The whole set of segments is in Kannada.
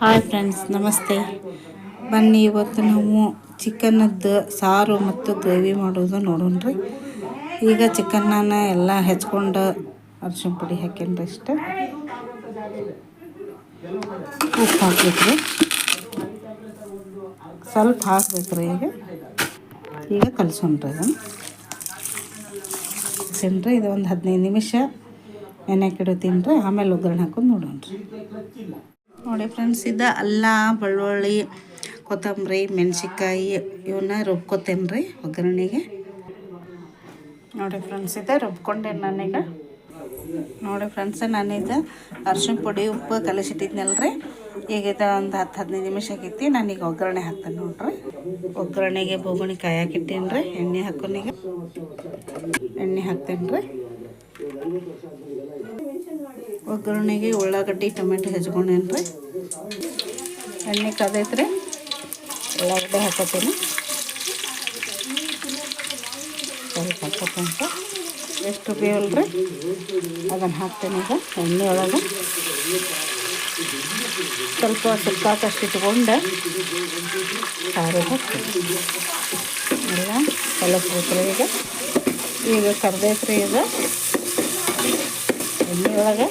ಹಾಯ್ ಫ್ರೆಂಡ್ಸ್, ನಮಸ್ತೆ. ಬನ್ನಿ, ಇವತ್ತು ನಾವು ಚಿಕನ್ನದ್ದು ಸಾರು ಮತ್ತು ಗ್ರೇವಿ ಮಾಡೋದು ನೋಡೋಣ್ರಿ ಈಗ ಚಿಕನ್ನ ಎಲ್ಲ ಹೆಚ್ಕೊಂಡು ಅರ್ಶಿಣ ಪುಡಿ ಹಾಕ್ಯಂಡ್ರಿ ಇಷ್ಟ. ಉಪ್ಪು ಹಾಕ್ಬೇಕ್ರಿ ಸ್ವಲ್ಪ ಹಾಕ್ಬೇಕ್ರಿ ಈಗ. ಈಗ ಕಲಿಸೋಣ್ರಿ ಅದನ್ನು. ತಿನ್ರಿ ಇದು ಒಂದು ಹದಿನೈದು ನಿಮಿಷ ನೆನೆಕಿಡು ತಿನ್ರಿ ಆಮೇಲೆ ಒಗ್ಗರಣೆ ಹಾಕೊಂಡು ನೋಡೋಣ್ರಿ ನೋಡಿ ಫ್ರೆಂಡ್ಸ್, ಇದು ಅಲ್ಲ, ಬೆಳ್ಳುಳ್ಳಿ, ಕೊತ್ತಂಬರಿ ಮೆಣಸಿಕಾಯಿ ಇವನ್ನ ರುಬ್ಕೊತೇನೆ ರೀ ಒಗ್ಗರಣೆಗೆ. ನೋಡಿ ಫ್ರೆಂಡ್ಸ್, ಇದೆ ರುಬ್ಕೊಂಡೆ ನಾನೀಗ ನೋಡಿ ಫ್ರೆಂಡ್ಸ್ ನಾನೀಗ ಅರ್ಶಿಣ ಪುಡಿ, ಉಪ್ಪು ಕಲಸಿಟ್ಟಿದ್ನಲ್ಲ ರೀ ಈಗ ಇದು ಒಂದು ಹತ್ತು ಹದಿನೈದು ನಿಮಿಷ ಆಗೈತಿ ನಾನೀಗ ಒಗ್ಗರಣೆ ಹಾಕ್ತೇನೆ ನೋಡ್ರಿ. ಒಗ್ಗರಣೆಗೆ ಬೋಗುಣಿ ಕಾಯಿ ರೀ ಎಣ್ಣೆ ಹಾಕೋನೀಗ. ಎಣ್ಣೆ ಹಾಕ್ತೇನೆ ರೀ ಒಗ್ಗರಣೆಗೆ ಉಳ್ಳಾಗಡ್ಡಿ, ಟೊಮೆಟೊ ಹೆಚ್ಕೊಂಡೇನಿ ರೀ ಎಣ್ಣೆ ಕದೈತ್ರಿ. ಉಳ್ಳಾಗಡ್ಡೆ ಹಾಕೋತೀನಿ ಹಾಕೋತಂತ ಎಷ್ಟು ಬೇವಲ್ರಿ ಅದನ್ನು ಹಾಕ್ತೇನೆ ಈಗ ಎಣ್ಣೆ ಒಳಗೆ. ಸ್ವಲ್ಪ ಸುಕ್ಕಾಕಷ್ಟು ಇಟ್ಕೊಂಡು. ಸಾರು ಹಾಕ್ತೀನಿ. ಎಲ್ಲ ಕಲಸ್ಬೇಕ್ರಿ ಈಗ. ಈಗ ಕರ್ದೈತ್ರಿ ಈಗ. ಎಣ್ಣೆ ಒಳಗೆ.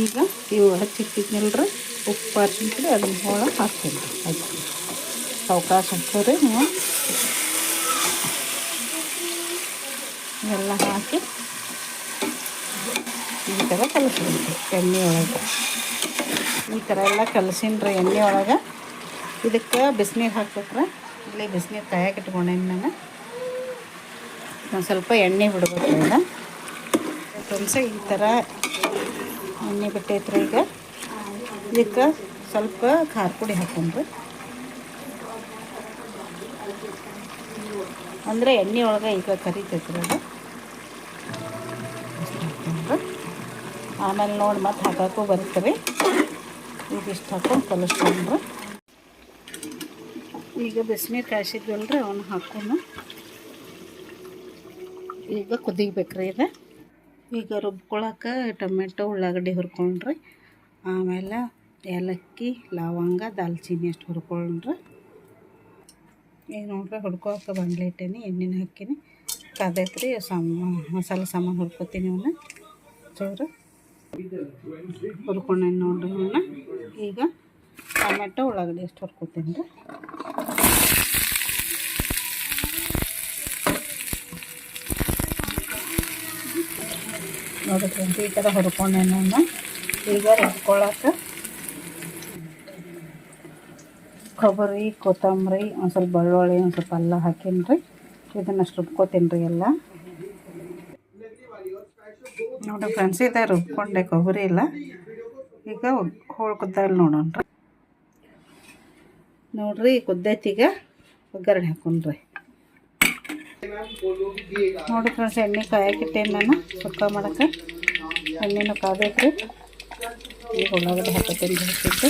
ಈಗ ಇವು ಹಚ್ಚಿಟ್ಟಿದ್ನಲ್ರಿ, ಉಪ್ಪು ಪುಡಿ, ಅದನ್ನ ಒಳಗೆ ಹಾಕ್ತೀನಿ. ಹಚ್ಚಿ ಅವಕಾಶ ಹಾಕ್ತೀರಿ ನೀವು. ಎಲ್ಲ ಹಾಕಿ ಈ ಥರ ಕಲಸ್ಬೇಕು ಎಣ್ಣೆ ಒಳಗೆ. ಈ ಥರ ಎಲ್ಲ ಕಲಸಿನ್ರಿ ಎಣ್ಣೆ ಒಳಗೆ. ಇದಕ್ಕೆ ಬಿಸಿನೀರು ಹಾಕ್ಬೇಕ್ರೆ. ಇಲ್ಲಿ ಬಿಸಿನೀರು ಕಾಯಕ್ಕೆ ಇಟ್ಕೊಂಡೇನಿ ನಾನು. ಒಂದು ಸ್ವಲ್ಪ ಎಣ್ಣೆ ಬಿಡ್ಬೇಕು ಈಗ. ಫ್ರೆಂಡ್ಸ, ಈ ಥರ ಎಣ್ಣೆ ಬಿಟ್ಟೈತ್ರಿ ಈಗ. ಇದಕ್ಕೆ ಸ್ವಲ್ಪ ಖಾರ ಪುಡಿ ಹಾಕೊಂಡ್ರಿ. ಅಂದರೆ ಎಣ್ಣೆ ಒಳಗೆ ಈಗ ಕರಿತೈತ್ರಿ ಅದು. ಆಮೇಲೆ ನೋಡಿ ಮತ್ತೆ ರೀ. ಈಗ ಇಷ್ಟು ಹಾಕೊಂಡು ಕಲಿಸ್ಕೊಂಡ್ರಿ. ಈಗ ಬಿಸಿನೀರು ಕಾಯಿಸಿದ್ವಲ್ರಿ ಅವನ್ನ ಹಾಕೊಂಡು ಈಗ ಕುದಿಬೇಕ್ರಿ ಇದು ಈಗ ರುಬ್ಕೊಳಕ್ಕೆ ಟೊಮೆಟೊ, ಉಳ್ಳಾಗಡ್ಡಿ ಹುರ್ಕೊಂಡ್ರಿ. ಆಮೇಲೆ ಏಲಕ್ಕಿ, ಲವಂಗ, ದಾಲ್ಚಿನ್ನಿ ಅಷ್ಟು ಹುರ್ಕೊಂಡ್ರಿ. ಈಗ ನೋಡ್ರಿ ಹುಡ್ಕೊಳಕ್ಕೆ ಬಂಡ್ಲೆ ಇಟ್ಟೇನಿ, ಎಣ್ಣೆನ ಹಾಕೀನಿ. ಕಾದೈತ್ರಿ ಸಾಮ, ಮಸಾಲೆ ಸಾಮಾನು ಹುರ್ಕೊತೀನಿ ಅವನ್ನ ಚೂರು ಹುರ್ಕೊಂಡೇನಿ ನೋಡ್ರಿ ಅವನ್ನ ಈಗ ಟೊಮೆಟೊ, ಉಳ್ಳಾಗಡ್ಡಿ ಅಷ್ಟು ಹುರ್ಕೊತೀನಿ ರೀ. ನೋಡಿ ಫ್ರೆಂಡ್ಸ್ ಈ ಥರ ಹುರ್ಕೊಂಡೆ ನಾನು ಈಗ ರುಬ್ಕೊಳ್ಳೋಕೆ ಕೊಬ್ಬರಿ, ಕೊತ್ತಂಬರಿ, ಒಂದು ಸ್ವಲ್ಪ ಬೆಳ್ಳುಳ್ಳಿ, ಒಂದು ಸ್ವಲ್ಪ ಅಲ್ಲ ಹಾಕೀನಿ ರೀ ಇದನ್ನಷ್ಟು ರುಬ್ಕೋತೀನಿ ರೀ ಎಲ್ಲ. ನೋಡಿ ಫ್ರೆಂಡ್ಸ್, ಇದೆ ರುಬ್ಕೊಂಡೆ ಕೊಬ್ಬರಿ ಇಲ್ಲ ಈಗ ಹೋಳು ಕುದ್ದಲ್ಲಿ ನೋಡೋಣ ನೋಡ್ರಿ ಈಗ ಒಗ್ಗರಣೆ ಹಾಕೊಂಡ್ರಿ. ನೋಡಿ ಫ್ರೆಂಡ್ಸ್ ಎಣ್ಣೆ ಕಾಯಕ್ಕಿಟ್ಟೇನು ನಾನು ಸುಕ್ಕ ಮಾಡೋಕ್ಕೆ ಎಣ್ಣೆನೂ ಕಾದೈತ್ರಿ ಈಗ ಉಳ್ಳಾಗಡ್ಡೆ ಹಾಕೋತೀನಿ ಹಾಕಿದ್ದು.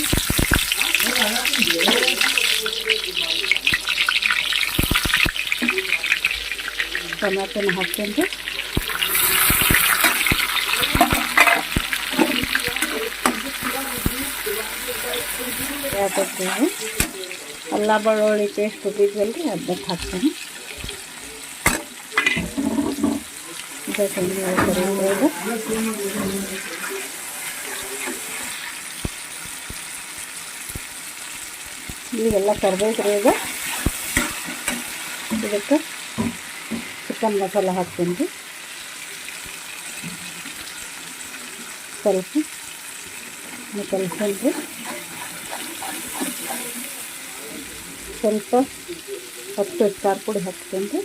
ಟೊಮ್ಯಾಟೊನ ಹಾಕ್ತೀನಿ ರೀ ಯಾಕಂದ್ರೆ ಅಲ್ಲ, ಬೆಳ್ಳುಳ್ಳಿ ಪೇಸ್ಟ್ ರುಬ್ಬಿದ್ವಲ್ರಿ ಅದಕ್ಕೆ ಹಾಕ್ತೀನಿ. ಈಗೆಲ್ಲ ಕರ್ದೈತ್ರಿ ಈಗ. ಇದಕ್ಕೆ ಚಿಕನ್ ಮಸಾಲ ಹಾಕ್ತೀನಿ. ರೀ ಸ್ವಲ್ಪ ಕಲ್ಸೇನಿ ರೀ ಸ್ವಲ್ಪ ಹತ್ತು ಖಾರ ಪುಡಿ ಹಾಕ್ತೀನಿ ರೀ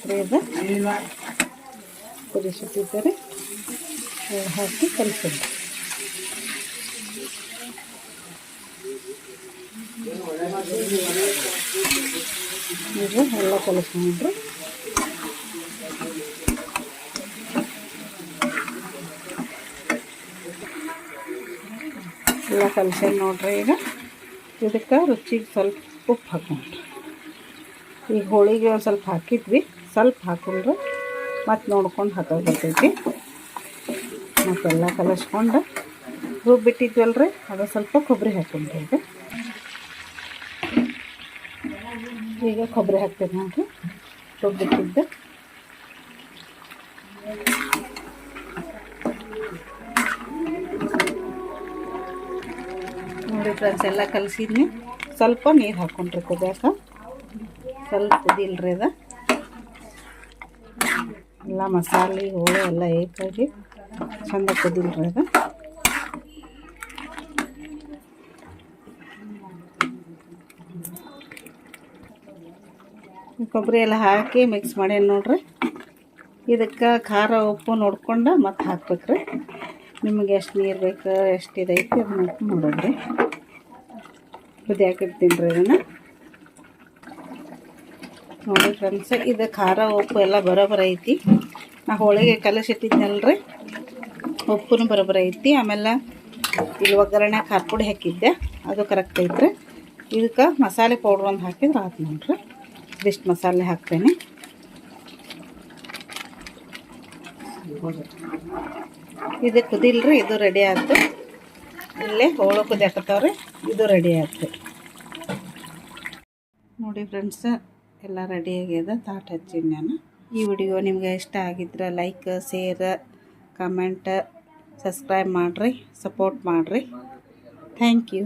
ಫ್ರೈ ಆಗೈತೆ ರೀ ಇದು ಕುದಿಸುತ್ತಿದ್ದಾರೆ ಹಾಕಿ ಕಲಿಸ್ತೀನಿ ಈಗ ಎಲ್ಲ ಕಲಿಸ್ಕೊಂಡ್ರಿ. ಎಲ್ಲ ಕಲಿಸಿ ನೋಡ್ರಿ ಈಗ. ಇದಕ್ಕೆ ರುಚಿಗೆ ಸ್ವಲ್ಪ ಉಪ್ಪು ಹಾಕೊಂಡ್ರಿ ಈಗ ಹೋಳಿಗೆ ಒಂದು ಸ್ವಲ್ಪ ಹಾಕಿದ್ವಿ. ಸ್ವಲ್ಪ ಹಾಕೊಂಡ್ರೆ ಮತ್ತು ನೋಡ್ಕೊಂಡು ಹಾಕೋದು ಬರ್ತೈತಿ ಮತ್ತೆಲ್ಲ ಕಲಸ್ಕೊಂಡು ರುಬ್ಬಿಟ್ಟಿದ್ವಲ್ರಿ, ಅದು ಸ್ವಲ್ಪ ಕೊಬ್ಬರಿ ಹಾಕೊಂಡ್ರಿ ಈಗ ಈಗ ಕೊಬ್ಬರಿ ಹಾಕ್ತೇವೆ ನೋಡಿರಿ, ರುಬ್ಬಿಟ್ಟಿದ್ದು. ನೋಡಿ ಫ್ರೆಂಡ್ಸ್ ಎಲ್ಲ ಕಲಸಿದ್ನಿ. ಸ್ವಲ್ಪ ನೀರು ಹಾಕೊಂಡ್ರಿ ಕುದಿಯಾಕ. ಸ್ವಲ್ಪ ಕುದಿಲ್ರಿ ಅದ. ಎಲ್ಲ ಮಸಾಲೆ, ಹೋಳು ಎಲ್ಲ ಏಕಾಗಿ ಚಂದ ಕುದಿಲ್ರಿ ಅದು. ಕೊಬ್ಬರಿ ಎಲ್ಲ ಹಾಕಿ ಮಿಕ್ಸ್ ಮಾಡಿ ನೋಡ್ರಿ. ಇದಕ್ಕೆ ಖಾರ, ಉಪ್ಪು ನೋಡ್ಕೊಂಡು ಮತ್ತೆ ಹಾಕ್ಬೇಕ್ರಿ. ನಿಮಗೆ ಎಷ್ಟು ನೀರು ಬೇಕು, ಎಷ್ಟು ಇದೈತಿ ಅದನ್ನ ನೋಡೋದ್ರಿ ಕುದಿಯಾಕಿರ್ತೀನಿ ರೀ ಇದನ್ನು. ನೋಡಿ ಫ್ರೆಂಡ್ಸ್ ಇದು ಖಾರ, ಉಪ್ಪು ಎಲ್ಲ ಬರೋಬರ ಐತಿ. ನಾ ಹೋಳಿಗೆ ಕಲಸಿಟ್ಟಿದ್ನಲ್ರಿ ಉಪ್ಪು ಬರೋಬರ ಐತಿ. ಆಮೇಲೆ ಇಲ್ಲಿ ಒಗ್ಗರಣೆ ಖಾರ ಪುಡಿ ಹಾಕಿದ್ದೆ. ಅದು ಕರೆಕ್ಟ್ ಐತ್ರಿ. ಇದಕ್ಕೆ ಮಸಾಲೆ ಪೌಡ್ರ್ ಒಂದು ಹಾಕಿದ್ರೆ ಆತು ನೋಡ್ರಿ. ಇದಿಷ್ಟು ಮಸಾಲೆ ಹಾಕ್ತೇನೆ. ಇದು ಕುದಿಲ್ರಿ, ಇದು ರೆಡಿ ಆಯ್ತು ಇಲ್ಲೇ ಹೋಳು ಕುದಿಯಾಕತ್ತವ್ರಿ, ಇದು ರೆಡಿ ಆಯ್ತು ನೋಡಿ ಫ್ರೆಂಡ್ಸ್ ಎಲ್ಲ ರೆಡಿ ಆಗ್ಯದ ತಾಟ್ ಹಚ್ಚೀನಿ ನಾನು. ಈ ವಿಡಿಯೋ ನಿಮ್ಗೆ ಇಷ್ಟ ಆಗಿದ್ರೆ ಲೈಕ್ ಶೇರ್ ಕಮೆಂಟ್ ಸಬ್ಸ್ಕ್ರೈಬ್ ಮಾಡಿರಿ ಸಪೋರ್ಟ್ ಮಾಡಿರಿ. Thank you